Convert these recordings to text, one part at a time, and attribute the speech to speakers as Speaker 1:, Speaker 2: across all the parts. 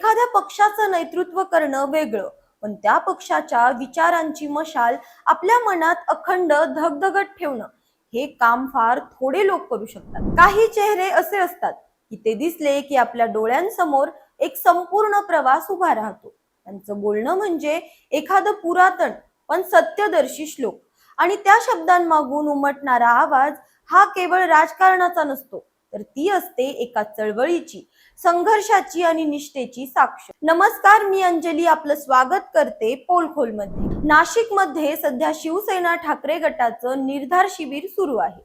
Speaker 1: एखाद्या पक्षाचं नेतृत्व करणं वेगळं. पण त्या पक्षाच्या विचारांची मशाल आपल्या मनात अखंड धगधगत ठेवणं हे काम फार थोडे लोक करू शकतात. काही चेहरे असे असतात की ते दिसले की आपल्या डोळ्यांसमोर एक संपूर्ण प्रवास उभा राहतो. त्यांचं बोलणं म्हणजे एखादं पुरातन पण सत्यदर्शी श्लोक. आणि त्या शब्दांमागून उमटणारा आवाज हा केवळ राजकारणाचा नसतो तर ती असते एका चळवळीची संघर्षाची आणि निष्ठेची साक्ष. नमस्कार मी अंजली आपलं स्वागत करते पोलखोलमध्ये नाशिकमध्ये सध्या शिवसेना ठाकरे गटाचं निर्धार शिबिर सुरू आहे.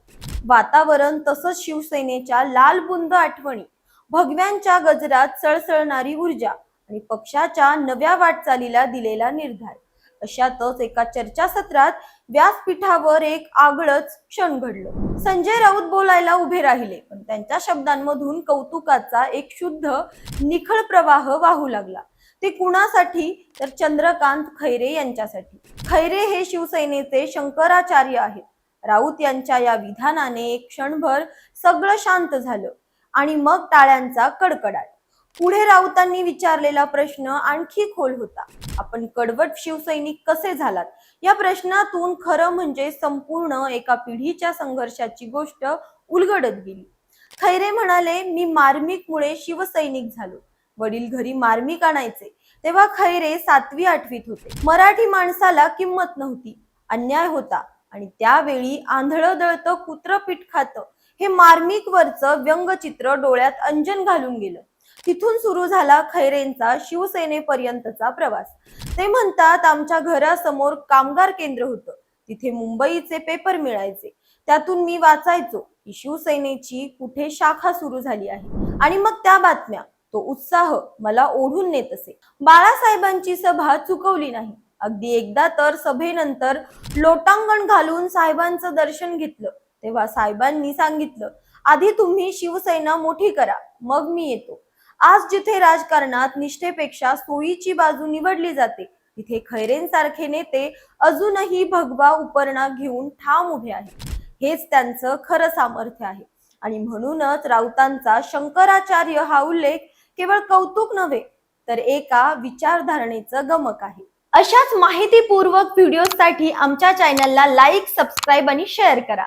Speaker 1: वातावरण तसंच शिवसेनेच्या लालबुंद आठवणी भगव्यांच्या गजरात सळसळणारी ऊर्जा आणि पक्षाच्या नव्या वाटचालीला दिलेला निर्धार. अशातच एका चर्चासत्रात व्यासपीठावर एक आगळच क्षण घडलं. संजय राऊत बोलायला उभे राहिले. त्यांच्या शब्दांमधून कौतुकाचा एक शुद्ध निखळ प्रवाह वाहू लागला. ते कुणासाठी? तर चंद्रकांत खैरे यांच्यासाठी. खैरे हे शिवसेनेचे शंकराचार्य आहेत. राऊत यांच्या या विधानाने एक क्षणभर सगळं शांत झालं आणि मग टाळ्यांचा कडकडाट. पुढे राऊतांनी विचारलेला प्रश्न आणखी खोल होता. आपण कडवट शिवसैनिक कसे झालात? या प्रश्नातून खरं म्हणजे संपूर्ण एका पिढीच्या संघर्षाची गोष्ट उलगडत गेली. खैरे म्हणाले मी मार्मिकमुळे शिवसैनिक झालो. वडील घरी मार्मिक आणायचे. तेव्हा खैरे सातवी आठवीत होते. मराठी माणसाला किंमत नव्हती. अन्याय होता. आणि त्यावेळी आंधळं दळतं कुत्र पीठ खातं. हे मार्मिक वरचं व्यंगचित्र डोळ्यात अंजन घालून गेलं. तिथून सुरू झाला खैरेंचा शिवसेनेपर्यंतचा प्रवास. ते म्हणतात आमच्या घरासमोर कामगार केंद्र होतं. तिथे मुंबईचे पेपर मिळायचे. त्यातून मी वाचायचो. शिवसेनेची कुठे शाखा सुरू झाली आहे? आणि मग त्या बातम्या. तो उत्साह मला ओढून नेत असे. बाळासाहेबांची सभा चुकवली नाही. अगदी एकदा तर सभेनंतर लोटांगण घालून साहेबांचं दर्शन घेतलं. तेव्हा साहेबांनी सांगितलं आधी तुम्ही शिवसेना मोठी करा मग मी येतो. आज जिथे राजकारणात निष्ठेपेक्षा सोयीची बाजू निवडली जाते तिथे खैरेंसारखे नेते अजूनही भगवा उपरणा घेऊन ठाम उभे आहेत. हेच त्यांचं खरं सामर्थ्य आहे. आणि म्हणूनच राऊतांचा शंकराचार्य हा उल्लेख केवळ कौतुक नव्हे तर एका विचारधारणेचं गमक आहे. अशाच माहितीपूर्वक व्हिडिओसाठी आमच्या चॅनलला लाईक सबस्क्राईब आणि शेअर करा.